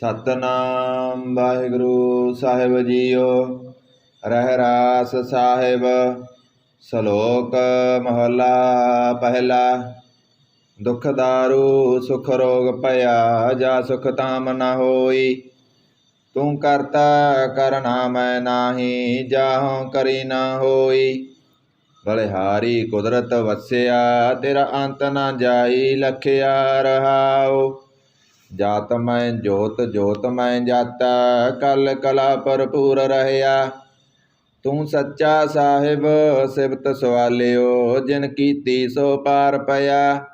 ਸਤਨਾਮ ਵਾਹਿਗੁਰੂ ਸਾਹਿਬ JIO, ਰਹਿ ਰਾਸ ਸਾਹਿਬ, ਸ਼ਲੋਕ ਮਹਲਾ ਪਹਿਲਾ। ਦੁਖ ਦਾਰੂ, ਸੁਖ ਰੋਗ ਭਇਆ, ਜਾ ਸੁਖ ਤਾਮ ਨ ਹੋਈ। ਤੂੰ ਕਰਤਾ ਕਰਨਾ ਮੈਂ ਨਾਹੀ, ਜਾਹੋਂ ਕਰੀ ਨਾ ਹੋਈ। ਬਲਿਹਾਰੀ ਕੁਦਰਤ ਵਸਿਆ, ਤੇਰਾ ਅੰਤ ਨਾ ਜਾਈ, ਲਖਿਆ ਰਹਾਓ ਜਾਤ ਮੈਂ ਜੋਤ ਜੋਤ ਮੈਂ ਜਾਤਾ, ਕਲ ਕਲਾ ਭਰਪੂਰ ਰਹਿਆ। ਤੂੰ ਸੱਚਾ ਸਾਹਿਬ, ਸਿਫਤ ਸਵਾਲਿਓ, ਜਿਨ ਕੀਤੀ ਸੋ ਪਾਰ ਪਿਆ।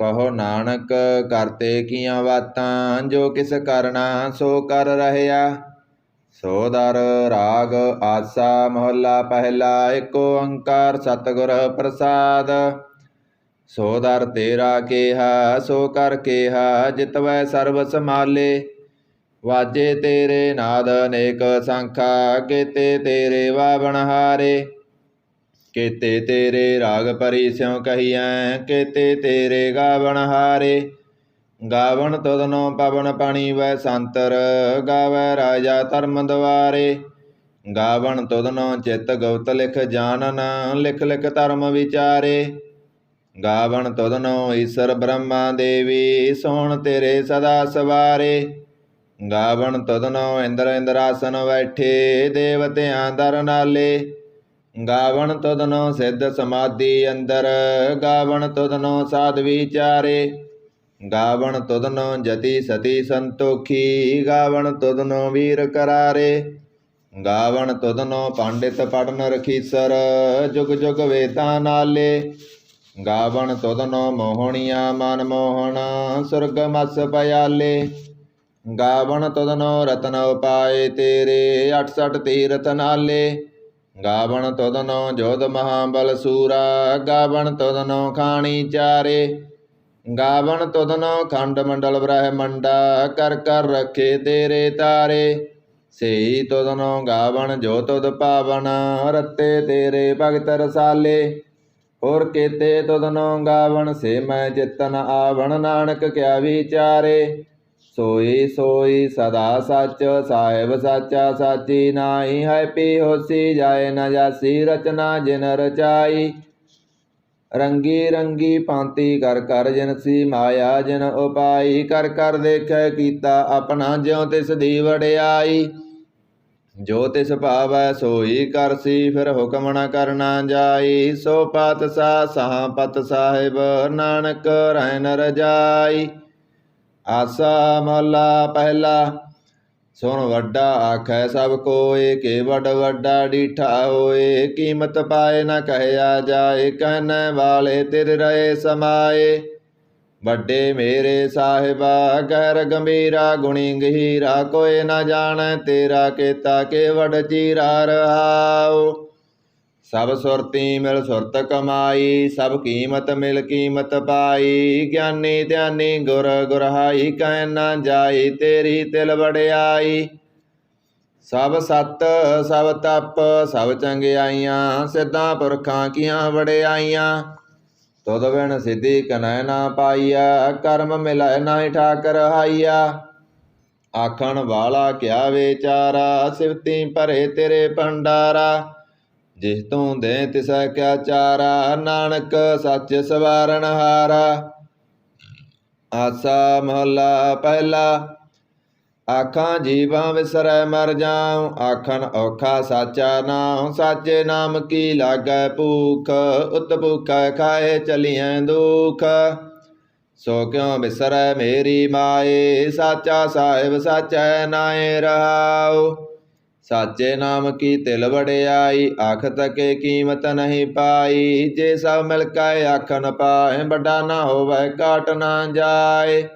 ਕਹੋ ਨਾਨਕ, ਕਰਤੇ ਕੀਆਂ ਬਾਤਾਂ ਜੋ ਕਿਸ ਕਰਨਾ, ਸੋ ਕਰ ਰਹਿਆ। ਸੋ ਦਰ, ਰਾਗ, ਆਸਾ, ਮਹੱਲਾ ਪਹਿਲਾ ਏਕ ਓੰਕਾਰ ਸਤਿਗੁਰ ਪ੍ਰਸਾਦ। ਸੋ ਦਰ ਤੇਰਾ ਕੇਹਾ, ਸੋ ਕਰ ਕੇਹਾ, ਜਿਤਵੈ ਸਰਬ ਸਮਾਲੇ ਵਾਜੇ ਤੇਰੇ ਨਾਦ ਅਨੇਕ ਸੰਖਾ, ਕੀਤੇ ਤੇਰੇ ਵਾਵਣ ਹਾਰੇ। ਕੀਤੇ ਤੇਰੇ ਰਾਗ ਪਰੀ ਸਿਉ ਕਹੀਐ, ਕੀਤੇ ਤੇਰੇ ਗਾਵਣ ਹਾਰੇ। ਗਾਵਣ ਤੁਧਨੋ ਪਵਨ ਪਾਣੀ ਵੈ ਸੰਤਰ, ਗਾਵੈ ਰਾਜਾ ਧਰਮ ਦਵਾਰੇ। ਗਾਵਣ ਤੁਧਨੋ ਚਿਤ ਗਉਤ ਲਿਖ ਜਾਣਨ, ਲਿਖ ਲਿਖ ਧਰਮ ਵਿਚਾਰੇ। ਗਾਵਣ ਤੁਧਨੋ ਈਸ਼ਰ ਬ੍ਰਹਮਾ ਦੇਵੀ, ਸੋਣ ਤੇਰੇ ਸਦਾ ਸਵਾਰੇ। ਗਾਵਣ ਤੁਧਨੋ ਇੰਦਰ ਇੰਦਰਾਸਨ ਬੈਠੇ, ਦੇਵਤਿਆਂ ਦਰ ਨਾਲੇ ਗਾਵਣ ਤੁਧਨੋ ਸਿੱਧ ਸਮਾਧੀ ਅੰਦਰ, ਗਾਵਣ ਤੁਧਨੋ ਸਾਧ ਵਿਚਾਰੇ। ਗਾਵਣ ਤੁਧਨੋ ਜਤੀ ਸਤੀ ਸੰਤੋਖੀ, ਗਾਵਣ ਤੁਧਨੋ ਵੀਰ ਕਰਾਰੇ। ਗਾਵਣ ਤੁਧਨੋ ਪੰਡਿਤ ਪੜਨ ਰਖੀਸਰ, ਜੁਗ ਜੁਗ ਵੇਦਾਂ ਨਾਲੇ। ਗਾਵਣ ਤੁਧਨੋ ਮੋਹਣੀਆਂ, ਮਨ ਮੋਹਣ, ਸੁਰਗ ਮਸ ਪਿਆਲੇ। ਗਾਵਣ ਤੁਧਨੋ ਰਤਨ ਉਪਾਏ, ਤੇਰੇ 68 ਤੀਰਥ ਨਾਲੇ। ਗਾਵਣ ਤੁਧਨੋ ਜੋਧ ਮਹਾਬਲ ਸੂਰਾ, ਗਾਵਣ ਤੁਧਨੋ ਖਾਣੀ ਚਾਰੇ। ਗਾਵਣ ਤੁਧਨੋ ਖੰਡ ਮੰਡਲ ਬ੍ਰਹਮੰਡਾ, ਕਰ ਕਰ ਰੱਖੇ ਤੇਰੇ ਤਾਰੇ। ਸਈ ਤੁਧਨੋ ਗਾਵਣ, ਜੋ ਤੁਧ ਪਾਵਨ, ਰਤੇ ਤੇਰੇ ਭਗਤ ਰਸਾਲੇ। ਹੋਰ ਕੀਤੇ ਤੁਧਨੋ ਗਾਵਣ ਸੇ ਮੈਂ ਚਿਤਨ ਆਵਣ, ਨਾਨਕ ਕਿਆ ਵਿਚਾਰੇ? ਸੋਈ ਸੋਈ, ਸਦਾ ਸੱਚ, ਸਾਹਿਬ ਸਾਚਾ ਸਾਚੀ ਨਾਹੀ ਹੈ ਪੀ ਹੋਸੀ ਜਾਏ ਨ ਜਾਸੀ, ਰਚਨਾ ਜਿਨ ਰਚਾਈ। ਰੰਗੀ ਰੰਗੀ ਭਾਂਤੀ ਕਰ ਕਰ ਜਿਨ ਸੀ ਮਾਇਆ, ਜਿਨ ਉਪਾਈ, ਕਰ ਕਰ ਦੇਖੈ ਕੀਤਾ ਆਪਣਾ ਜਿਉ ਤਿਸ ਦੀ ਵਡਿਆਈ। ਜੋ ਤਿਸ ਭਾਵੈ ਸੋਈ ਕਰਸੀ ਫਿਰ ਹੁਕਮ ਨ ਕਰਨਾ ਜਾਈ। ਸੋ ਪਾਤਸ਼ਾਹ ਸਾਹ ਪਤ ਸਾਹਿਬ, ਨਾਨਕ ਰਹਿ ਨ ਰਜਾਈ। ਆਸਾ ਮਹਲਾ ਪਹਿਲਾ, ਸੁਣ ਵੱਡਾ ਆਖੈ ਸਭ ਕੋਏ, ਕੇ ਵੱਡ ਵੱਡਾ ਡੀਠਾ ਹੋਏ। ਕੀਮਤ ਪਾਏ ਨਾ ਕਹਿਆ ਜਾਏ, ਕਹਿਣ ਵਾਲੇ ਤਿਰ ਰਹੇ ਸਮਾਏ। ਵੱਡੇ ਮੇਰੇ ਸਾਹਿਬਾ, ਗੈਰ ਗੰਭੀਰਾ, ਗੁਣੀ ਗਹੀਰਾ ਕੋਏ ਨਾ ਜਾਣ ਤੇਰਾ ਕੀਤਾ ਕੇ ਚੀਰਾ ਰਹਾਉ। ਸਭ ਸੁਰਤੀ ਮਿਲ ਸੁਰਤ ਕਮਾਈ, ਸਭ ਕੀਮਤ ਮਿਲ ਕੀਮਤ ਪਾਈ। ਗਿਆਨੀ ਧਿਆਨੀ ਗੁਰ ਗੁਰਹਾਈ, ਕਹਿ ਨਾ ਜਾਈ ਤੇਰੀ ਤਿਲ ਵੜਿਆਈ ਸਭ ਸਤ, ਸਭ ਤਪ, ਸਭ ਚੰਗਿਆਈਆਂ, ਸਿੱਧਾਂ ਪੁਰਖਾਂ ਕੀਆਂ ਵੜਿਆਈਆਂ ਤੁਧ ਬਿਨ ਸਿੱਧੀ ਕਨੈ ਨਾ ਪਾਈਆ ਕਰਮ ਮਿਲੈ ਨਾਹੀ ਠਾਕਰ ਹਾਈਆ ਆਖਣ ਵਾਲਾ ਕਿਆ ਵਿਚਾਰਾ ਸਿਵਤੀ ਭਰੇ ਤੇਰੇ ਭੰਡਾਰਾ। ਜਿਸ ਤੂੰ ਦੇ ਤਿਸੈ ਕਿਆ ਚਾਰਾ, ਨਾਨਕ ਸੱਚ ਸਵਾਰਨ ਹਾਰਾ। ਆਸਾ ਮਹੱਲਾ ਪਹਿਲਾ ਆਖਾਂ, ਜੀਵਾਂ ਵਿਸਰੈ ਮਰ ਜਾਉ। ਆਖਣ, ਔਖਾ ਸਾਚਾ ਨਾਮ ਸਾਚੇ ਨਾਮ ਕੀ ਲਾਗੈ ਭੂਖ? ਉਤ ਭੁਖੈ ਖਾਏ ਚਲੀਐ ਦੁਖ। ਸੋ ਕਿਉ ਵਿਸਰੈ ਮੇਰੀ ਮਾਏ? ਸਾਚਾ ਸਾਹਿਬ ਸਾਚੈ ਨਾਏ ਰਹਾਉ। ਸਾਚੇ ਨਾਮ ਕੀ ਤਿਲ ਵਡਿਆਈ? ਆਖ ਤਕੇ ਕੀਮਤ ਨਹੀਂ ਪਾਈ। ਜੇ ਸਭ ਮਿਲ ਕੇ ਆਖਣ ਪਾਏ ਵੱਡਾ ਨਾ ਹੋਵੇ ਕਾਟ ਨਾ ਜਾਏ।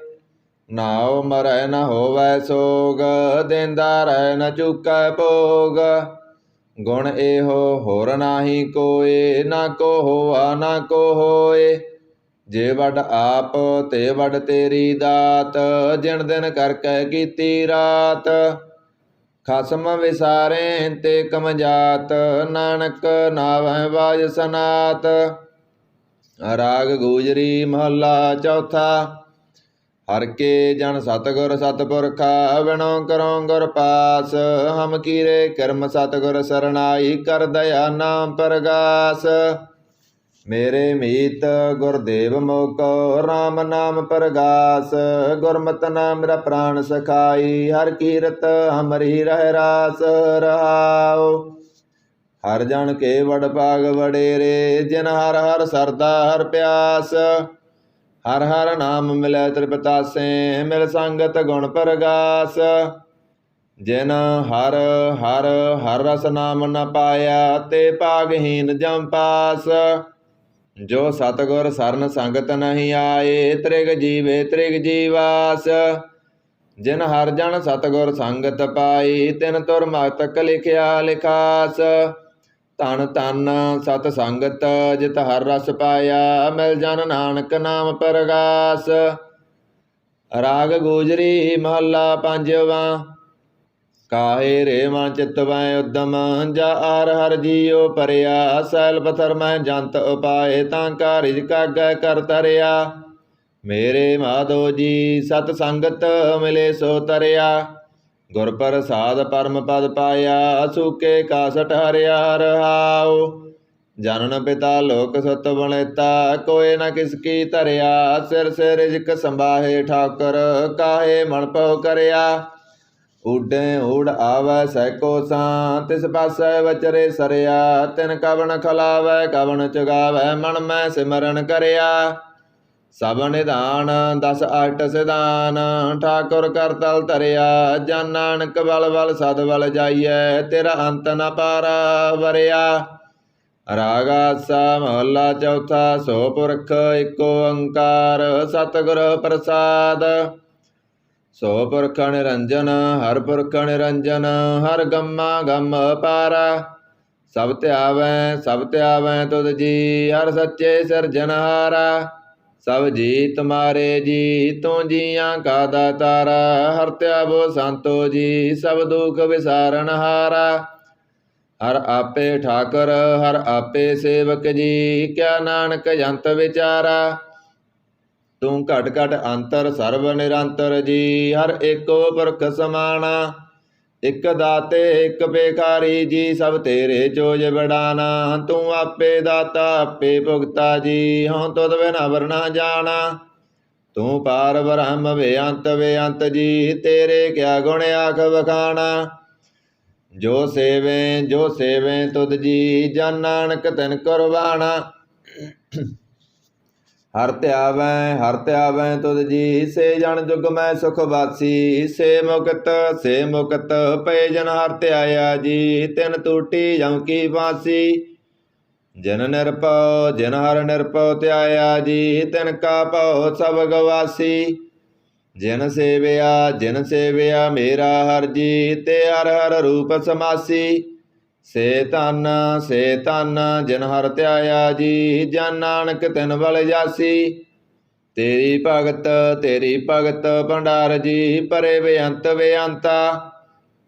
ਨਾਉ ਮਰੈ ਨ ਹੋਵੈ ਸੋਗ, ਦੇਂਦਾ ਰਹਿ ਨ ਚੁਕੈ ਭੋਗ। ਗੁਣ ਇਹੋ ਹੋਰ ਨਾਹੀ ਕੋਏ, ਨਾ ਕੋ ਹੋਆ ਨਾ ਕੋ ਹੋਏ। ਜੇ ਵੱਡ ਆਪ, ਤੇ ਵੱਡ ਤੇਰੀ ਦਾਤ, ਜਿਣ ਦਿਨ ਕਰਕੇ ਕੀਤੀ ਰਾਤ। ਖਸਮ ਵਿਸਾਰੇ ਤੇ ਕਮਜਾਤ ਨਾਨਕ ਨਾਵੈ ਬਾਜ ਸਨਾਤ। ਰਾਗ ਗੂਜਰੀ ਮਹੱਲਾ ਚੌਥਾ ਹਰ ਕੇ ਜਨ ਸਤਗੁਰ ਸਤਪੁਰਖਾ, ਬਿਨੋ ਕਰੋ ਗੁਰ ਪਾਸ। ਹਮ ਕੀਰੇ ਕਰਮ ਸਤਗੁਰ ਸਰਣਾਈ ਕਰ ਦਇਆ ਨਾਮ ਪ੍ਰਗਾਸ। ਮੇਰੇ ਮੀਤ ਗੁਰਦੇਵ ਮੋਕੋ RAM ਨਾਮ ਪ੍ਰਗਾਸ। ਗੁਰਮਤਿ ਨਾਮ ਮੇਰਾ ਪ੍ਰਾਣ ਸਖਾਈ, ਹਰ ਕੀਰਤ ਹਮਰੀ ਰਹਿ ਰਾਸ ਰਹਾਉ। ਹਰ ਜਨ ਕੇ ਵਡ ਭਾਗ ਵਡੇਰੇ, ਜਿਨ ਹਰ ਹਰ ਸਰਦਾ ਹਰ ਪਿਆਸ। ਹਰ ਹਰ ਨਾਮ ਮਿਲੈ ਤ੍ਰਿਪਤਾਸੇ, ਮਿਲ ਸੰਗਤ ਗੁਣ ਪ੍ਰਗਾਸ। ਜਿਨ ਹਰ ਹਰ ਹਰ ਰਸ ਨਾਮ ਨ ਪਾਇਆ, ਤੇ ਭਾਗਹੀਨ ਜਮ ਪਾਸ। ਜੋ ਸਤਗੁਰ ਸਰਨ ਸੰਗਤ ਨਹੀਂ ਆਏ, ਤ੍ਰਿਗ ਜੀਵੇ ਤ੍ਰਿਗ ਜੀਵਾਸ। ਜਿਨ ਹਰ ਜਨ ਸਤਗੁਰ ਸੰਗਤ ਪਾਈ ਤਿਨ ਤੁਰ ਮਤਕ ਲਿਖਿਆ ਲਿਖਾਸ। ਧਨ ਧਨ ਸਤ ਸੰਗਤ, ਜਿਤ ਹਰ ਰਸ ਪਾਇਆ, ਮਿਲ ਜਨ ਨਾਨਕ ਨਾਮ ਪ੍ਰਗਾਸ। ਰਾਗ ਗੋਜਰੀ ਮਹੱਲਾ ਪੰਜਵਾ, ਕਾਹੇ ਰੇ ਮਨ ਚਿਤ ਵੈ ਉਦਮ, ਜਾ ਆਰ ਹਰ ਜੀਉ ਪਰਿਆ, ਸੈਲ ਪਥਰ ਮੈਂ ਜੰਤ ਉਪਾਏ, ਤਾਂ ਕਾਰਿਜ ਕਾਗੈ ਕਰ ਤਰਿਆ। ਮੇਰੇ ਮਾਧੋ ਜੀ, ਸਤ ਸੰਗਤ ਮਿਲੇ ਸੋ ਤਰਿਆ। ਗੁਰ ਪ੍ਰਸਾਦ ਪਰਮ ਪਦ ਪਾਇਆ ਸੁਕੇ ਕਾਸਟ ਹਰਿਆ ਰਹਾਉ ਜਨਨ ਪਿਤਾ ਲੋਕ ਸਤ ਬਣੇਤਾ ਕੋਏ ਨਾ ਕਿਸ ਕੀ ਧਰਿਆ। ਸਿਰ ਸਿਰ ਰਿਜਕ ਸੰਭਾਹੇ ਠਾਕਰ, ਕਾਹੇ ਮਨ ਪਉ ਕਰਿਆ। ਉਡੇ ਉੜ ਆਵੈ ਸੈਕੋ ਸਾਂ, ਤਿਸ ਪਾਸੈ ਵਚਰੇ ਸਰਿਆ। ਤਿਨ ਕਵਣ ਖਲਾਵੈ, ਕਵਣ ਚੁਗਾਵੈ, ਮਨ ਮੈਂ ਸਿਮਰਨ ਕਰਿਆ। ਸਭ ਨਿਧਾਨ, ਦਸ ਅਠ ਸਿਧਾਨ, ਠਾਕੁਰ ਕਰ ਤਲ ਧਰਿਆ, ਜਨ ਨਾਨਕ ਬਲ ਬਲ ਸਦ ਬਲ ਜਾਈਐ, ਤੇਰਾ ਅੰਤ ਨ ਪਾਰਾ ਵਰਿਆ। ਰਾਗਾ ਸਾ ਮਹੱਲਾ ਚੌਥਾ, ਸੋ ਪੁਰਖ ਏਕੋ ਓੰਕਾਰ, ਸਤਿਗੁਰ ਪ੍ਰਸਾਦ। ਸੋ ਪੁਰਖ ਨਿਰੰਜਨ, ਹਰ ਪੁਰਖ ਨਿਰੰਜਨ, ਹਰ ਗੰਮਾ ਗੰਮ ਪਾਰਾ। ਸਭ ਧਿਆਵੈ ਸਭ ਧਿਆਵੈ ਤੁਧ ਜੀ, ਹਰ ਸੱਚੇ ਸਿਰਜਨਹਾਰਾ ਸਭ ਜੀ ਤੁਮਾਰੇ ਜੀ ਤੂੰ ਜੀਆਂ ਕਾ ਦਾਤਾਰਾ, ਹਰ ਧਿਆਵੋ ਸੰਤੋ ਜੀ, ਸਭ ਦੁਖ ਵਿਸਾਰਨ ਹਾਰਾ। ਹਰ ਆਪੇ ਠਾਕਰ, ਹਰ ਆਪੇ ਸੇਵਕ ਜੀ, ਕਿਆ ਨਾਨਕ ਜੰਤ ਵਿਚਾਰਾ। ਤੂੰ ਘਟ ਘਟ ਅੰਤਰ ਸਰਬ ਨਿਰੰਤਰ ਜੀ, ਹਰ ਏਕੋ ਪਰਖ ਸਮਾਣਾ। ਇਕ ਦਾਤੇ, ਇਕ ਬੇਕਾਰੀ ਜੀ ਸਭ ਤੇਰੇ ਚੋਜ ਬੜਾਨਾ ਤੂੰ ਆਪੇ ਦਾਤਾ, ਆਪੇ ਭੁਗਤਾ ਜੀ। ਹਉ ਤੁਧ ਬਿਨਾ ਵਰਨਾ ਜਾਣਾ। ਤੂੰ ਪਾਰ ਬ੍ਰਹਮ ਬੇਅੰਤ ਵੇਅੰਤ ਜੀ। ਤੇਰੇ ਕਿਆ ਗੁਣ ਆਖ ਵਖਾਣਾ। ਜੋ ਸੇਵੇ ਜੋ ਸੇਵੇ ਤੁਧ ਜੀ, ਜਨ ਨਾਨਕ ਤਿਨ ਕੁਰਬਾਣਾ ਹਰ ਧਿਆਵੈ ਹਰ ਧਿਆਵੈ ਤੁਧ ਜੀ, ਸੇ ਜਨ ਜੁਗ ਮੈਂ ਸੁਖ ਵਾਸੀ, ਸੇ ਮੁਕਤ ਸੇ ਮੁਕਤ ਪਏ ਜਨ ਹਰ ਧਿਆਇਆ ਜੀ, ਤਿਨ ਟੂਟੀ ਜਮ ਕੀ ਬਾਸੀ ਜਨ ਨਿਰਪਉ ਜਨ ਹਰ ਨਿਰਪਉ ਧਿਆਇਆ ਜੀ, ਤਿਨ ਕਾ ਭਉ ਸਭ ਗਵਾਸੀ। ਜਿਨ ਸੇਵਿਆ ਜਿਨ ਸੇਵਿਆ ਮੇਰਾ ਹਰ ਜੀ, ਤੇ ਹਰ ਹਰ ਰੂਪ ਸਮਾਸੀ। ਸੇ ਤਨ ਸੇ ਤਨ ਜਿਨ ਹਰ ਧਿਆਇਆ ਜੀ, ਜਨ ਨਾਨਕ ਤਿਨ ਵਲ ਜਾਸੀ। ਤੇਰੀ ਭਗਤ ਤੇਰੀ ਭਗਤ ਭੰਡਾਰ ਜੀ, ਪਰੇ ਬੇਅੰਤ ਬੇਅੰਤਾ।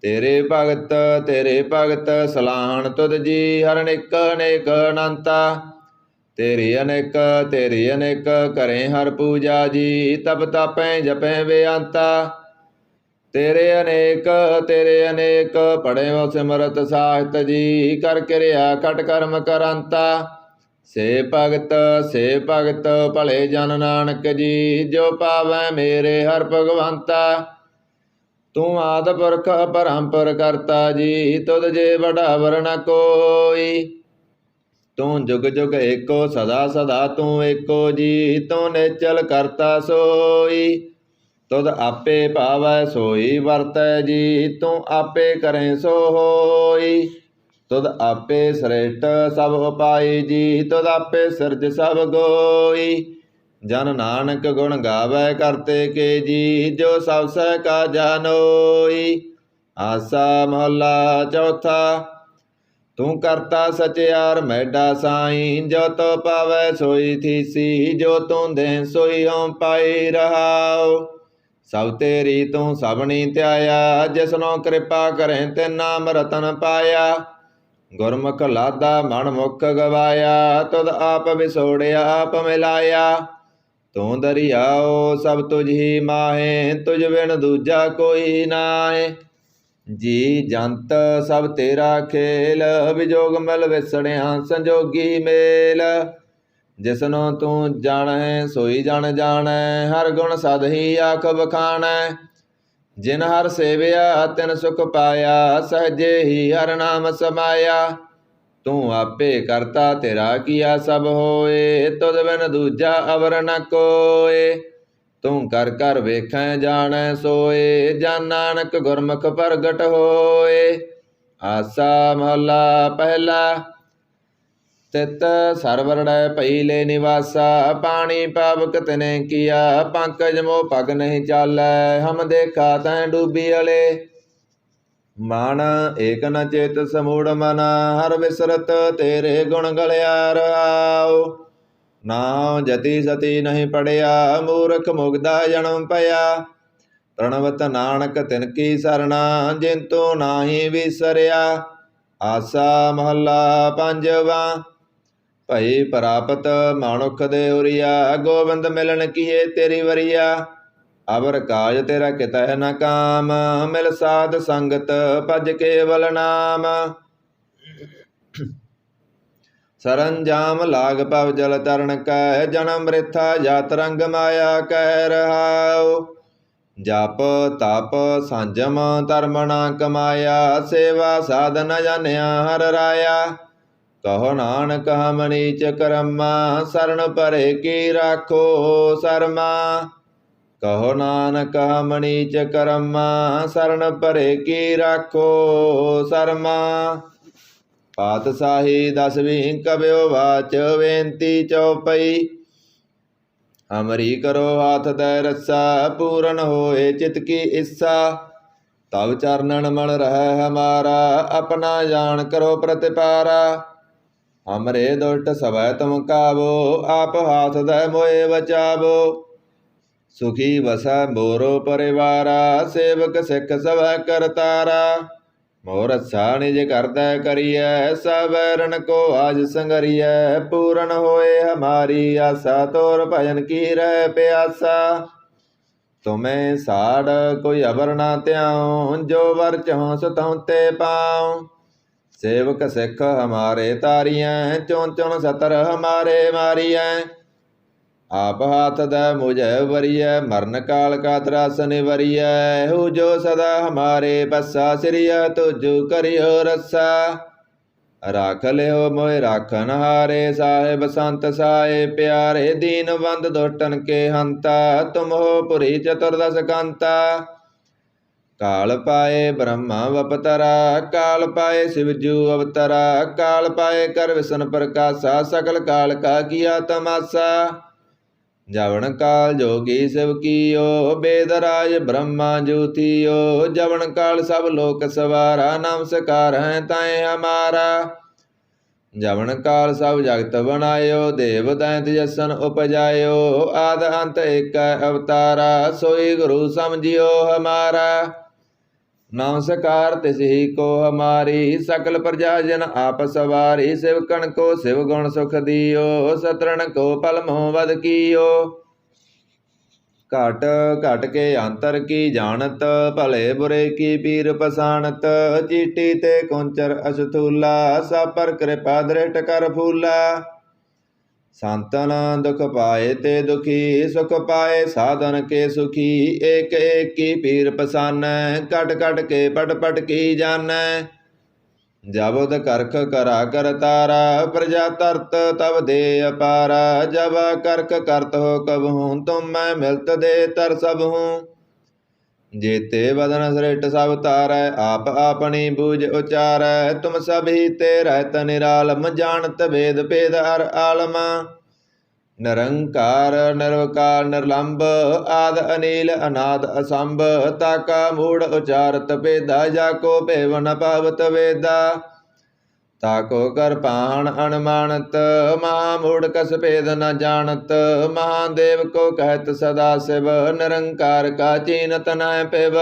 ਤੇਰੇ ਭਗਤ ਤੇਰੇ ਭਗਤ ਸਲਾਹਣ ਤੁਧ ਜੀ, ਹਰ ਨਿਕ ਅਨੇਕ ਅਨੰਤਾ। ਤੇਰੀ ਅਨੇਕ ਤੇਰੀ ਅਨੇਕ ਕਰੇ ਹਰ ਪੂਜਾ ਜੀ, ਤਪ ਤਾਪੈ ਜਪੈ ਬੇਅੰਤਾ। ਤੇਰੇ ਅਨੇਕ ਤੇਰੇ ਅਨੇਕ ਪੜਿਓ ਸਿਮਰਤ ਸਾਹਿਤ ਜੀ, ਕਰ ਕਿਰਿਆ ਕਟ ਕਰਮ ਕਰੰਤਾ। ਸੇ ਭਗਤ ਸੇ ਭਗਤ, ਭਲੇ ਜਨ ਨਾਨਕ ਜੀ, ਜੋ ਪਾਵੈ ਮੇਰੇ ਹਰ ਭਗਵੰਤਾ। ਤੂੰ ਆਦ ਪੁਰਖ ਪਰੰਪਰ ਕਰਤਾ ਜੀ, ਤੁਧ ਜੇ ਵਡਾ ਵਰਣ ਕੋਈ। ਤੂੰ ਜੁਗ ਜੁਗ ਏਕੋ, ਸਦਾ ਸਦਾ ਤੂੰ ਏਕੋ ਜੀ, ਤੂੰ ਨਿਚਲ ਕਰਤਾ ਸੋਈ। ਤੁਧ ਆਪੇ ਭਾਵੈ ਸੋਈ, ਵਰਤੈ ਜੀ ਤੂੰ ਆਪੇ ਕਰੈ ਸੋ ਹੋਈ। ਤੁਧ ਆਪੇ ਸ੍ਰੇਸ਼ਟ ਸਭ ਉਪਾਈ ਜੀ ਤੁਧ ਆਪੇ ਸਿਰਜ ਸਭ ਗੋਈ। ਜਨ ਨਾਨਕ ਗੁਣ ਗਾਵੇ ਕਰਤੇ ਕੇ ਜੀ ਜੋ ਸਭ ਸਹਿ ਕਾ ਜਾਨੋਈ ਆਸਾ ਮਹੱਲਾ ਚੌਥਾ, ਤੂੰ ਕਰਤਾ ਸਚਿਆਰ ਮੈਡਾ ਸਾਈਂ, ਜੋ ਤੋ ਪਾਵੈ ਸੋਈ ਥੀਸੀ, ਜੋ ਤੂੰ ਦੇ ਸੋਈ ਹਉ ਪਾਈ ਰਹਾਓ ਸਭ ਤੇਰੀ ਤੂੰ ਸਭਨੀ ਧਿਆਇਆ, ਜਿਸਨੋ ਕਿਰਪਾ ਕਰੇ ਤੇ ਨਾਮ ਰਤਨ ਪਾਇਆ। ਗੁਰਮੁਖ ਲਾਦਾ ਮਨ ਮੁਖ ਗਵਾਇਆ, ਤੁਧ ਆਪ ਵਿਸੋੜਿਆ ਆਪ ਮਿਲਾਇਆ। ਤੂੰ ਦਰਿਆਓ ਸਭ ਤੁਝ ਹੀ ਮਾਹੇ, ਤੁਝ ਬਿਨ ਦੂਜਾ ਕੋਈ ਨਾਹੀ। ਜੀ ਜੰਤ ਸਭ ਤੇਰਾ ਖੇਲ ਵਿਜੋਗ ਮਲ ਵਿਸੜਿਆ ਸੰਜੋਗੀ ਮੇਲ। ਜਿਸਨੋ ਤੂੰ ਜਾਣੈ, ਸੋਈ ਜਨ ਜਾਣੈ, ਹਰ ਗੁਣ ਸਦ ਹੀ ਆਖ ਬਖਾਣੈ ਜਿਨ ਹਰ ਸੇਵਿਆ, ਤਿਨ ਸੁਖ ਪਾਇਆ, ਸਹਜੇ ਹੀ ਹਰ ਨਾਮ ਸਮਾਇਆ। ਤੂੰ ਆਪੇ ਕਰਤਾ, ਤੇਰਾ ਕੀਆ ਸਭ ਹੋਏ, ਤੁਧ ਬਿਨ ਦੂਜਾ ਅਵਰ ਨ ਕੋਏ। ਤੂੰ ਕਰ ਕਰ ਵੇਖੈ, ਜਾਣੈ, ਸੋਏ, ਜਨ ਨਾਨਕ ਗੁਰਮੁਖ ਪ੍ਰਗਟ ਹੋਏ। ਆਸਾ ਮਹਲਾ ਪਹਿਲਾ। ਤਿਤ ਸਰਵਰੜੈ ਲੈ ਨਿਵਾਸਾ, ਪਾਣੀ ਪਾਵਕ ਤਨੇ ਕੀਆ, ਪੰਕਜ ਮੋ ਪਗ ਨਹੀਂ ਚਾਲੈ, ਹਮ ਦੇਖਾ ਤੈ ਡੂਬੀ ਅਲੇ। ਮਨ ਏਕ ਨ ਚੇਤ ਸਮੂੜ ਮਨ, ਹਰ ਵਿਸਰਤ ਤੇਰੇ ਗੁਣ ਗਲਿਆ ਰਹਾਉ ਨਾਉ ਜਤੀ ਸਤੀ ਨਹੀਂ ਪੜਿਆ, ਮੂਰਖ ਮੁਗਦਾ ਜਨਮ ਪਿਆ ਪ੍ਰਣਵਤ ਨਾਨਕ ਤਿਨ ਕੀ ਸਰਣਾ ਜਿਨ ਤੋ ਨਾਹੀ ਵਿਸਰਿਆ। ਆਸਾ ਮਹੱਲਾ ਪੰਜਵਾ ਭਈ ਪ੍ਰਾਪਤ ਮਾਨੁਖ ਦੇ ਉਰੀਆ, ਗੋਬਿੰਦ ਮਿਲਣ ਕੀਏ ਤੇਰੀ ਵਰੀਆ। ਅਵਰ ਕਾਜ ਤੇਰਾ ਕਿਤੈ ਨ ਕਾਮ, ਮਿਲ ਸਾਧ ਸੰਗਤ ਭਜ ਕੇਵਲ ਨਾਮ। ਸਰੰਜਾਮ ਲਾਗ ਪਵ ਜਲ ਤਰਨ ਕੈ, ਜਨਮ ਮ੍ਰਿਥਾ ਜਾਤ ਰੰਗ ਮਾਇਆ ਕਹਿ ਰਹਾਉ। ਜਪ ਤਪ ਸੰਜਮ ਧਰਮ ਨਾ ਕਮਾਇਆ, ਸੇਵਾ ਸਾਧਨ ਜਾਣਿਆ ਹਰ ਰਾਇਆ। ਕਹੋ ਨਾਨਕ ਹਮਨੀ ਚ ਕਰਮਾ ਸਰਣ ਪਰੇ ਕੀ ਰਾਖੋ ਸਰਮਾ। ਕਹੋ ਨਾਨਕ ਹਮਨੀ ਚ ਕਰਮਾ ਸਰਣ ਪਰੇ ਕੀ ਰਾਖੋ ਸਰਮਾ। ਪਾਤਸ਼ਾਹੀ ਦਸਵੀਂ ਕਬਿਓ ਵਾਚ ਬੇਨਤੀ ਚਉਪਈ। ਹਮਰੀ ਕਰੋ ਹਾਥ ਦੈ ਰੱਸਾ, ਪੂਰਨ ਹੋਏ ਚਿਤ ਕੀ ਇੱਛਾ ਤਵ ਚਰਨਨ ਮਨ ਰਹਿ ਹਮਾਰਾ, ਆਪਣਾ ਜਾਣ ਕਰੋ ਪ੍ਰਤਿਪਾਰਾ। ਹਮਰੇ ਦੁਸ਼ਟ ਸਵੈ ਤੁਮ ਕਾਵੋ ਆਪ ਹਾਥ ਦੈ ਮੋਏ ਬਚਾਵੋ ਸੁਖੀ ਵਸੈ ਮੋਰੋ ਪਰਿਵਾਰਾ ਸੇਵਕ ਸਿੱਖ ਸਵੈ ਕਰਤਾਰਾ ਮੋਰ ਅੱਛਾ ਨਿਜ ਕਰਦਾ ਕਰੀਐ ਸਭ ਰਨ ਕੋ ਆਜ ਸੰਗਰੀਐ ਪੂਰਨ ਹੋਏ ਹਮਾਰੀ ਆਸਾ ਤੋਰ ਭਜਨ ਕੀ ਰਹਿ ਪਿਆਸਾ ਤੁਮੇ ਸਾੜ ਕੋਈ ਅਬਰ ਨਾ ਧਿਆਉ ਜੋ ਵਰ ਚਹੁ ਸਤਹੁ ਤੇ ਪਾਉ ਸੇਵਕ ਸਿੱਖ ਹਮਾਰੇ ਤਾਰੀਐ, ਚੁਣ ਚੁਣ ਸਤਰ ਹਮਾਰੇ ਮਾਰੀਐ। ਆਪ ਹਾਥ ਦਾ ਮੁਝੈ ਵਰੀਐ, ਮਰਨ ਕਾਲ ਕਾ ਤਰਾਸ ਨਿਵਰੀਐ। ਹੂ ਜੋ ਸਦਾ ਹਮਾਰੇ ਬਸਾ ਸ੍ਰਿਯ ਤੁਜੁ ਕਰਿਓ ਰਸਾ। ਰਾਖ ਲਿਓ ਮੋਇ ਰਾਖਨ ਹਾਰੇ, ਸਾਹਿਬ ਸੰਤ ਸਾਏ ਪਿਆਰੇ, ਦੀਨ ਬੰਦ ਕੇ ਹੰਤਾ। ਤੁਮ ਹੋ ਪੁਰੀ ਚਤੁਰਦਸ ਕੰਤਾ। ਕਾਲ ਪਾਏ ਬ੍ਰਹਮਾ ਵਪਤਰਾ ਕਾਲ ਪਾਏ ਸਿਵਜੂ ਅਵਤਰਾ ਕਾਲ ਪਾਏ ਕਰ ਵਿਸ਼ਨ ਪ੍ਰਕਾਸ਼ਾ ਸਕਲ ਕਾਲ ਕਾ ਕੀਆ ਤਮਾਸਾ ਜਵਨ ਕਾਲ ਜੋਗੀ ਸਿਵ ਕੀਓ ਬੇਦ ਰਾਜ ਬ੍ਰਹਮਾ ਜੋਤੀਓ ਜਵਨ ਕਾਲ ਸਭ ਲੋਕ ਸਵਾਰਾ ਨਮਸਕਾਰ ਹੈ ਤਾਏ ਹਮਾਰਾ ਜਵਨ ਕਾਲ ਸਭ ਜਗਤ ਬਣਾਇਓ ਦੇਵ ਦੈਂਤ ਜਸਨ ਉਪਜਾਇਓ ਆਦ ਅੰਤ ਏਕ ਅਵਤਾਰਾ ਸੋਈ ਗੁਰੂ ਸਮਝਿਓ ਹਮਾਰਾ ਨਮਸਕਾਰ ਤਿਸ ਹੀ ਕੋ ਹਮਾਰੀ, ਸਕਲ ਪ੍ਰਜਾ ਜਨ ਆਪ ਸਵਾਰੀ ਸਿਵਕਣ ਕੋ ਸਿਵ ਗੁਣ ਸੁਖ ਦਿਓ, ਸਤਰਣ ਕੋ ਪਲ ਮੋਹ ਵਦ ਕੀਓ। ਘਟ ਘਟ ਕੇ ਅੰਤਰ ਕੀ ਜਾਣਤ, ਭਲੇ ਬੁਰੇ ਕੀ ਪੀਰ ਪਸਾਣਤ, ਚੀਟੀ ਤੇ ਕੁੰਚਰ ਅਸਥੂਲਾ ਸਭ ਪਰ ਕਿਰਪਾ ਦ੍ਰਿਟ ਕਰ ਫੂਲਾ। ਸੰਤਨ ਦੁਖ ਪਾਏ ਤੇ ਦੁਖੀ, ਸੁਖ ਪਾਏ ਸਾਧਨ ਕੇ ਸੁਖੀ। ਏਕ ਏਕ ਕੀ ਪੀਰ ਪਸਾਨੈ ਕਟ ਕਟ ਕੇ ਪਟ ਪਟ ਕੀ ਜਾਣੈ। ਜਬਦ ਕਰਖ ਕਰਾ ਕਰ ਤਾਰਾ, ਪ੍ਰਜਾ ਤਰਤ ਤਬ ਦੇ ਅਪਾਰਾ। ਜਬ ਕਰਖ ਕਰਤ ਹੋ ਕਬਹੂ, ਤੁਮ ਮੈਂ ਮਿਲਤ ਦੇ ਤਰ ਸਭ। ਹੂੰ ਜੇਤੇ ਬਦਨ ਸ੍ਰਿਸ਼ਟ ਸਭ ਤਾਰੈ, ਆਪ ਆਪਣੀ ਬੂਝ ਉਚਾਰੈ, ਤੁਮ ਸਭ ਹੀ ਤੇ ਰਹਿਤ ਨਿਰਾਲਮ, ਜਾਣਤ ਵੇਦ ਭੇਦ ਹਰ ਆਲਮ। ਨਿਰੰਕਾਰ, ਨਿਰਵਕਾਰ ਨਿਰਲੰਭ ਆਦ ਅਨੀਲ, ਅਨਾਦ ਅਸੰਭ, ਤਾਕਾ ਮੂੜ ਉਚਾਰਤ ਭੇਦਾ, ਜਾ ਕੋ ਭੇਵ ਨ ਪਾਵਤ ਵੇਦਾ। ਤਾਕੋ ਕਰ ਪਾਹਣ ਅਨਮਾਨਤ ਮਹਾ ਮੂੜ ਕਸ ਭੇਦ ਨ ਜਾਣਤ ਮਹਾਦੇਵ ਕੋ ਕਹਿਤ ਸਦਾ ਸਿਵ, ਨਿਰੰਕਾਰ ਕਾ ਚੀਨਤ ਨੈ ਪਿਵ।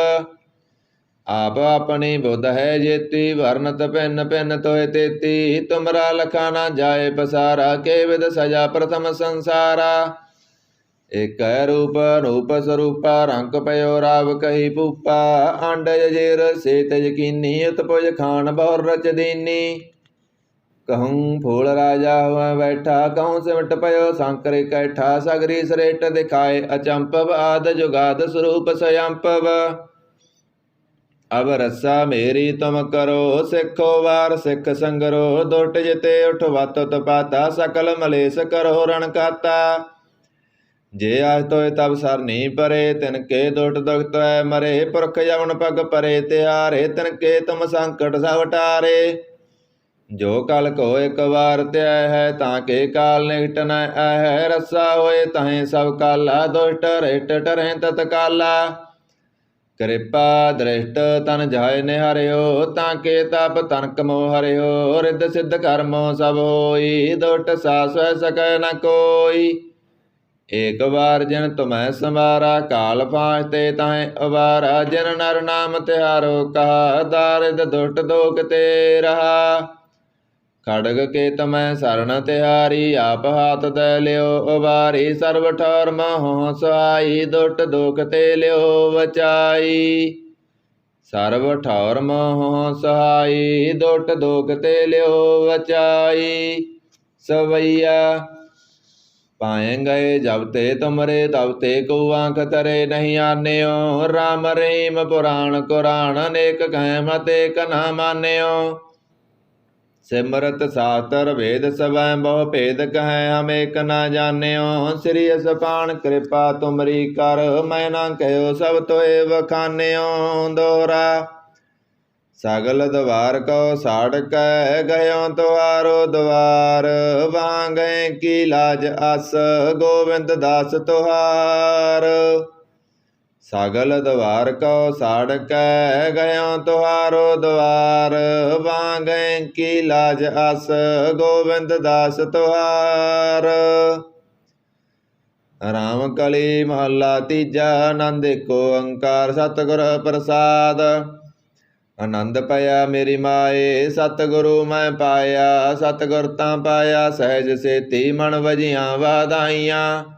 ਆਪ ਆਪਣੀ ਬੁੱਧ ਹੈ ਜੇਤੀ, ਵਰਨਤ ਪਿੰਨ ਪਿੰਨ ਤੋਏ ਤੇਤੀ, ਤੁਮਰਾ ਲਖਾ ਨਾ ਜਾਏ ਪਸਾਰਾ, ਕੇ ਵਿਦ ਸਜਾ ਪ੍ਰਥਮ ਸੰਸਾਰਾ। ਇਕ ਰੂਪ ਰੂਪ ਸਰੂਪਾ, ਰੰਗ ਪਇਓ ਰਾਵ ਕਹੀ ਭੂਪਾ, ਅੰਡ ਜੇਰ ਸੇ ਤਜ ਕੀਨੀ, ਉਤਪੁਜ ਖਾਨ ਬਹੁ ਰਚ ਦੀਨੀ। ਕਹੂੰ ਫੂਲ ਰਾਜਾ ਹੋਇ ਬੈਠਾ ਕਹੂੰ ਸਿਮਟ ਪਇਓ ਸੰਕਰ ਇਕੱਠਾ ਸਗਰੀ ਸਰੇਟ ਦਿਖਾਏ ਅਚੰਪਵ ਆਦ ਜੁਗਾਦ ਸਰੂਪ ਸਯੰਪਵ ਅਬ ਰਸਾ ਮੇਰੀ ਤੁਮ ਕਰੋ ਸਿੱਖੋ ਵਾਰ ਸਿੱਖ ਸੰਗਰੋ ਦੁਟ ਜਿਤੇ ਉਠ ਵਤ ਤਪਾਤਾ ਸਕਲ ਮਲੇਸ ਕਰੋ ਰਣ ਕਾਤਾ ਜੇ ਆਜ ਤੋਏ ਤਬ ਸਰ ਨਹੀਂ ਪਰੇ ਤਿਨ ਕੇ ਦੁਟ ਦੁਖਤ ਮਰੇ ਪੁਰਖ ਜਵਨ ਪਗ ਪਰੇ ਤਿਆਰੇ ਤਿਨ ਕੇ ਤੁਮ ਸੰਕਟ ਸਭ ਟਾਰੇ ਜੋ ਕਲ ਕੋ ਇੱਕ ਵਾਰ ਧਿਆ ਹੈ, ਤਾਂ ਕੇ ਕਾਲ ਨਿਕਟ ਨ ਹੈ ਰਸਾ ਹੋਏ ਤਹੀਂ ਸਭ ਕਾਲਾ, ਦੁਸ਼ਟ ਰਿਟ ਟਰਹਿ ਤਤ ਕਾਲਾ। ਕਿਰਪਾ ਦ੍ਰਿਸ਼ਟ ਤਨ ਜਾਏ ਨਿਹਰਿਓ, ਤਾਂ ਕੇ ਤਪ ਤਨ ਕਮੋ ਹਰਿਓ, ਰਿੱਧ ਸਿੱਧ ਕਰਮੋ ਸਭ ਹੋਈ ਦੁਟ ਸਾਸੈ ਸਕੈ ਨ ਕੋਈ। ਏਕ ਵਾਰ ਜਿਨ ਤੁਮੈ ਸਮਾਰਾ ਕਾਲ ਫਾਂਸ ਤੇ ਤਾਹੇ ਅਵਾਰਾ, ਜਿਨ ਨਰ ਨਾਮ ਤਿਹਾਰੋ, ਕਹਾ, ਦਾਰਿਦ ਦੁਟ ਦੋਖ ਤੇ ਰਹਾ। ਖੜਗ ਕੇ ਤਮੈ ਸਰਣ ਤਿਹਾਰੀ, ਆਪ ਹਾਥ ਦੇ ਲਿਓ ਅਵਾਰੀ ਸਰਬ ਠੌਰ ਮਹੋ ਸਹਾਈ, ਦੁੱਟ ਦੁਖ ਤੇ ਲਿਓ ਵਚਾਈ। ਸਰਬ ਠੌਰ ਮਹੋ ਸਹਾਈ, ਦੁਟ ਦੋਖ ਤੇ ਲਿਓ ਵਚਾਈ। ਸਵਈਆ ਪਾਏ ਗਏ ਜਬ ਤੇ ਤੁਮਰੇ, ਤਬ ਤੇ ਕੋ ਆਂਖ ਤਰੇ ਨਹੀਂ ਆਨਿਓ। RAM ਰਹੀਮ ਪੁਰਾਣ ਕੁਰਾਨ ਅਨੇਕ ਕਹਿ ਮਤੇ ਕਨਾ ਮਾਨਿਓ। ਸਿਮਰਤ ਸਾਤਰ ਵੇਦ ਸਵੈ ਬਹੁ ਭੇਦ ਕਹੈ, ਹਮ ਏਕ ਨਾ ਜਾਣਿਓ। ਸ੍ਰੀ ਅਸਪਾਨ ਕਿਰਪਾ ਤੁਮਰੀ ਕਰ, ਮੈਂ ਨਾ ਕਹਿਓ ਸਭ ਤੋਏ ਵਖਾਨਿਓ। ਦੋਹਰਾ ਸਗਲ ਦਵਾਰ ਕੋ ਸਾੜ ਕੈ, ਗਇਓ ਤੁਹਾਰੋ ਦਵਾਰ ਵਾਂਗੈ ਕੀ ਲਾਜ ਅਸ, ਗੋਬਿੰਦ ਦਾਸ ਤੁਹਾਰ। ਸਗਲ ਦਵਾਰ ਕੋ ਸਾੜ ਕੈ ਗਇਓ ਤੁਹਾਰੋ ਦਵਾਰ, ਵਾਂਗੈ ਕੀ ਲਾਜ ਅਸ ਗੋਬਿੰਦ ਦਾਸ ਤੁਹਾਰ। ਰਾਮ ਕਲੀ ਮਹੱਲਾ ਤੀਜਾ, ਆਨੰਦ ਕੋ ਓੰਕਾਰ ਸਤਿਗੁਰ ਪ੍ਰਸਾਦ। ਆਨੰਦ ਪਾਇਆ ਮੇਰੀ ਮਾਏ, ਸਤਿਗੁਰੂ ਮੈਂ ਪਾਇਆ, ਸਤਿਗੁਰ ਤਾਂ ਪਾਇਆ, ਸਹਿਜ ਸੇਤੀ ਮਨ ਵਜੀਆਂ ਵਾਦਾਈਆਂ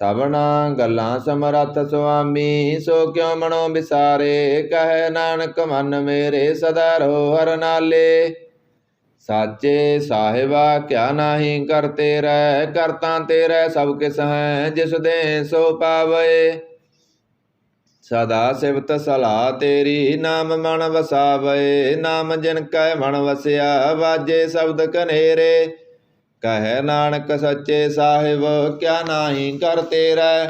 ਸਭਨਾ ਗੱਲਾਂ ਸਮਰੱਥ ਸੁਆਮੀ, ਸੋ ਕਿਉ ਮਨੋ ਵਿਸਾਰੇ? ਕਹੈ ਨਾਨਕ ਮਨ ਮੇਰੇ ਸਦਾ ਰੋ ਹਰ ਨਾਲੇ। ਸਾਚੇ ਸਾਹਿਬਾ, ਕਿਆ ਨਾਹੀ ਕਰਤੇ ਰਹਿ ਕਰਤਾ ਤੇਰੇ ਸਭ ਕਿਸ ਹੈ, ਜਿਸ ਦੇ ਸੋ ਪਾਵੇ ਸਦਾ ਸਿਵਤ ਸਲਾ ਤੇਰੀ, ਨਾਮ ਮਨ ਵਸਾਵੇ ਨਾਮ ਜਿਨ ਕੈ ਮਨ ਵਸਿਆ, ਵਾਜੇ ਸ਼ਬਦ ਕਨੇਰੇ। ਕਹੈ ਨਾਨਕ ਸੱਚੇ ਸਾਹਿਬ, ਕਿਆ ਨਾਹੀ ਕਰ ਤੇਰਾ?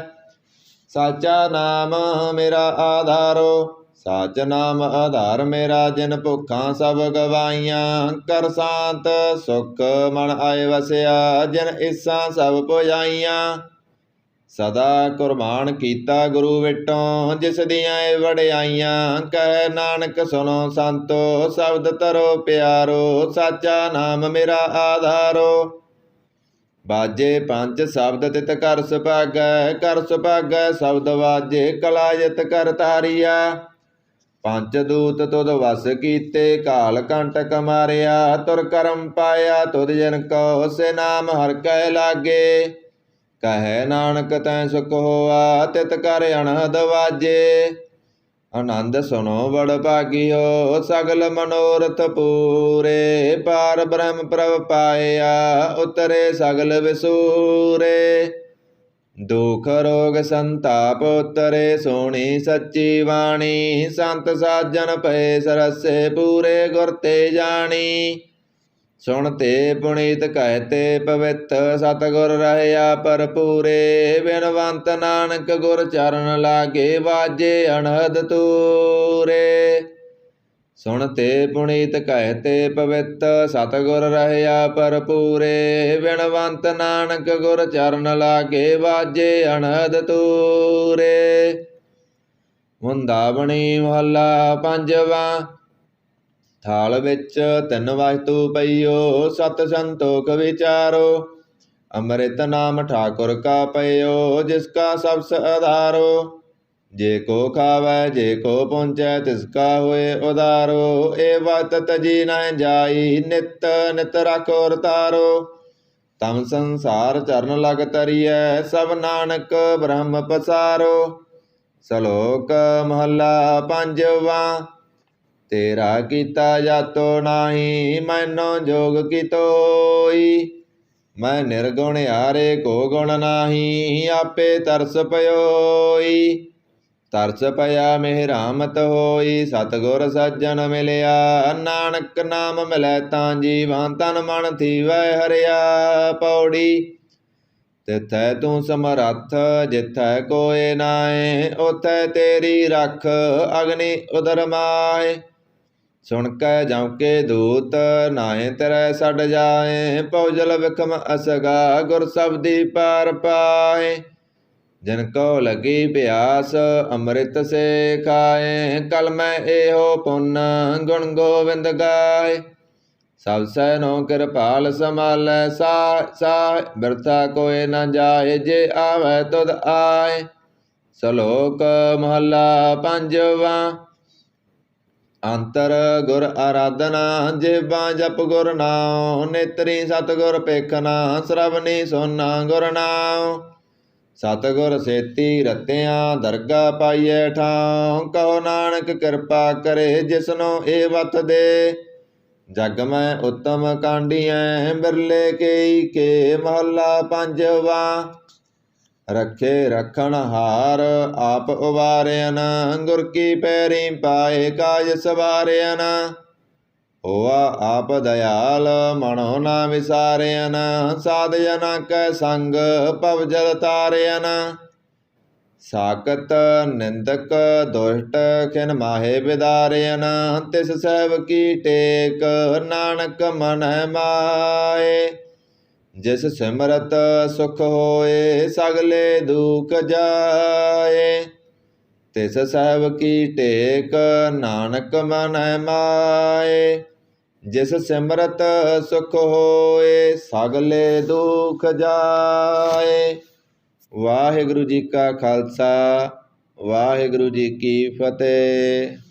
ਸਾਚਾ ਨਾਮ ਮੇਰਾ ਆਧਾਰੋ, ਸਾਚ ਨਾਮ ਆਧਾਰ ਮੇਰਾ, ਜਿਨ ਭੁੱਖਾਂ ਸਭ ਗਵਾਈਆਂ ਕਰ ਸ਼ਾਂਤ ਸੁਖ ਮਨ ਆਏ ਵਸਿਆ, ਜਿਨ ਇਸਾਂ ਸਭ ਪੁਜਾਈਆਂ। ਸਦਾ ਕੁਰਬਾਨ ਕੀਤਾ ਗੁਰੂ ਵਿਟੋਂ, ਜਿਸ ਦੀਆਂ ਏ ਵਡਿਆਈਆਂ ਕਹਿ ਨਾਨਕ ਸੁਨੋ ਸੰਤੋ, ਸ਼ਬਦ ਤਰੋ ਪਿਆਰੋ, ਸਾਚਾ ਨਾਮ ਮੇਰਾ ਆਧਾਰੋ। ਬਾਜੇ ਪੰਜ ਸ਼ਬਦ ਤਿਤ ਕਰ ਸੁਭਾਗੈ ਕਰ ਸੁਭਾਗੈ ਸ਼ਬਦ ਵਾਜੇ ਕਲਾਯਤ ਕਰ ਤਾਰੀਆ ਪੰਜ ਦੂਤ ਤੁਧ ਵਸ ਕੀਤੇ, ਕਾਲ ਕੰਟਕ ਮਾਰਿਆ, ਤੁਰ ਕਰਮ ਪਾਇਆ, ਤੁਧ ਜਨ ਕੋ ਸੇ ਨਾਮ ਹਰ ਕੈ ਲਾਗੇ। ਕਹੈ ਨਾਨਕ ਤੈ ਸੁਖ ਹੋਆ, ਤਿਤ ਕਰ ਅਨਹਦ ਵਾਜੇ। ਆਨੰਦ ਸੁਨੋ ਬੜ ਭਾਗਿਓ, ਸਗਲ ਮਨੋਰਥ ਪੂਰੇ। ਪਾਰ ਬ੍ਰਹਮ ਪ੍ਰਭ ਪਾਇਆ, ਉਤਰੇ ਸਗਲ ਵਿਸੂਰੇ। ਦੁਖ ਰੋਗ ਸੰਤਾਪ ਉਤਰੇ, ਸੋਣੀ ਸੱਚੀ ਬਾਣੀ। ਸੰਤ ਸਾਜਨ ਪਏ ਸਰਸੇ ਪੂਰੇ, ਗੁਰ ਤੇ ਜਾਣੀ। ਸੁਣਤੇ ਪੁਨੀਤ ਕਹਤੇ ਪਵਿੱਤ ਸਤਗੁਰ ਰਹਿਆ ਭਰਪੂਰੇ, ਬਿਨਵੰਤ ਨਾਨਕ ਗੁਰ ਚਰਨ ਲਾਗੇ ਵਾਜੇ ਅਣਹਦ ਤੂਰੇ। ਸੁਣਤੇ ਪੁਨੀਤ ਕਹਿਤੇ ਪਵਿੱਤ ਸਤਿਗੁਰ ਰਹਿਆ ਭਰਪੂਰੇ ਵਿਣਵੰਤ ਨਾਨਕ ਗੁਰ ਚਰਨ ਲਾਗੇ ਵਾਜੇ ਅਣਹਦ ਤੂਰੇ। ਮੁੰਦਾਵਣੀ ਮਹੱਲਾ ਪੰਜਵਾ ਥਾਲ ਵਿੱਚ ਤਿੰਨ ਵਸਤੂ ਪਈਓ, ਸਤ ਸੰਤੋਖ ਵਿਚਾਰੋ। ਅੰਮ੍ਰਿਤ ਨਾਮ ਠਾਕੁਰ ਕਾ ਪਈਓ ਜਿਸ ਕਾ ਸਬਸ ਆਧਾਰੋ ਜੇ ਕੋ ਖਾਵੈ, ਜੇ ਕੋ ਪਹੁੰਚੈ, ਤਿਸ ਕਾ ਹੋਏ ਉਦਾਰੋ। ਏ ਵਤ ਤਜੀ ਨਾ ਜਾਈ, ਨਿਤ ਨਿਤ ਰਖੋ ਰਤਾਰੋ ਤਮ ਸੰਸਾਰ ਚਰਨ ਲਗ ਤਰੀਐ, ਸਭ ਨਾਨਕ ਬ੍ਰਹਮ ਪਸਾਰੋ। ਸ਼ਲੋਕ ਮਹੱਲਾ ਪੰਜਵਾ। ਤੇਰਾ ਕੀਤਾ ਜਾਤੋ ਨਾਹੀ, ਮੈਨੋ ਜੋਗ ਕੀਤੋਈ। ਮੈਂ ਨਿਰਗੁਣ ਹਾਰੇ ਕੋ ਗੁਣ ਨਾਹੀ, ਆਪੇ ਤਰਸ ਪਇਓਈ ਤਰਸ ਪਿਆ ਮਿਹਰਾਮਤ ਹੋਈ, ਸਤਗੁਰ ਸੱਜਣ ਮਿਲਿਆ। ਨਾਨਕ ਨਾਮ ਮਿਲੈ ਤਾਂ ਜੀਵਾਂ ਤਨ ਮਨ ਥੀਵੈ ਹਰਿਆ ਪੌੜੀ। ਤਿਥੈ ਤੂੰ ਸਮਰੱਥ, ਜਿਥੈ ਕੋਏ ਨਾਏ ਉਥੈ ਤੇਰੀ ਰੱਖ ਅਗਨੀ ਉਦਰ ਮਾਏ ਸੁਣ ਕੈ ਜਮਕੇ ਦੂਤ ਨਾਏ ਤਰੈ ਛੱਡ ਜਾਏ ਪਉਜਲ ਵਿਖਮ ਅਸਗਾ, ਗੁਰ ਸਬਦੀ ਪਾਰ ਪਾਏ। ਜਨ ਕੋ ਲਗੀ ਪਿਆਸ ਅੰਮ੍ਰਿਤ ਸੇ ਖਾਏ। ਕਲ ਮੈਂ ਇਹੋ ਪੁੰਨ, ਗੁਣ ਗੋਬਿੰਦ ਗਾਏ। ਸਭ ਸੈ ਨੋ ਕਿਰਪਾਲ ਸਮਾਲੈ ਸਾ ਸਾ, ਬਿਰਥਾ ਕੋਏ ਨ ਜਾਏ, ਜੇ ਆਵੈ ਤੁਧ ਆਏ। ਸ਼ਲੋਕ ਮਹੱਲਾ ਪੰਜਵਾ। ਅੰਤਰ ਗੁਰ ਆਰਾਧਨਾ, ਜੇਬਾਂ ਜਪ ਗੁਰ ਨਾਮ ਨੇਤਰੀ ਸਤਗੁਰ ਪੇਖਨਾ ਸਰਬਨੀ ਸੋਨਾ ਗੁਰ ਨਾਮ ਸਤਗੁਰ ਸੇਤੀ ਰਤਿਆਂ, ਦਰਗਾ ਪਾਈਐ ਠਾਂ ਕਹੋ ਨਾਨਕ ਕਿਰਪਾ ਕਰੇ ਜਿਸਨੋ ਏ ਵਤ ਦੇ। ਜਗ ਮੈਂ ਉਤਮ ਕਾਂਡੀਐ, ਬਿਰਲੇ ਕੇਈ ਕੇ ਮਹੱਲਾ ਪੰਜਵਾ। ਰੱਖੇ ਰਖਣ ਹਾਰ ਆਪ ਉਵਾਰਿਆਨ ਗੁਰ ਕੀ ਪੈਰੀ ਪਾਏ ਕਾਜ ਸਵਾਰਿਆਨ ਹੋਆ ਆਪ ਦਇਆਲ ਮਨੋ ਨਾ ਵਿਸਾਰਿਆਨ ਸਾਧ ਜਨਾ ਕੈ ਸੰਗ ਭਵ ਜਲ ਤਾਰਿਆਨ ਸਾਕਤ ਨਿੰਦਕ ਦੁਸ਼ਟ ਖਿਨ ਮਾਹੇ ਵਿਦਾਰਿਆਨ ਤਿਸ ਸਹਿਬ ਕੀ ਟੇਕ ਨਾਨਕ ਮਨ ਮਾਏ। ਜਿਸ ਸਿਮਰਤ ਸੁਖ ਹੋਏ, ਸਗਲੇ ਦੁਖ ਜਾਏ। ਤਿਸ ਸਹਿਬ ਕੀ ਟੇਕ ਨਾਨਕ ਮਨ ਮਾਏ। ਜਿਸ ਸਿਮਰਤ ਸੁਖ ਹੋਏ, ਸਗਲੇ ਦੁਖ ਜਾਏ। ਵਾਹਿਗੁਰੂ ਜੀ ਕਾ ਖਾਲਸਾ, ਵਾਹਿਗੁਰੂ ਜੀ ਕੀ ਫਤਿਹ।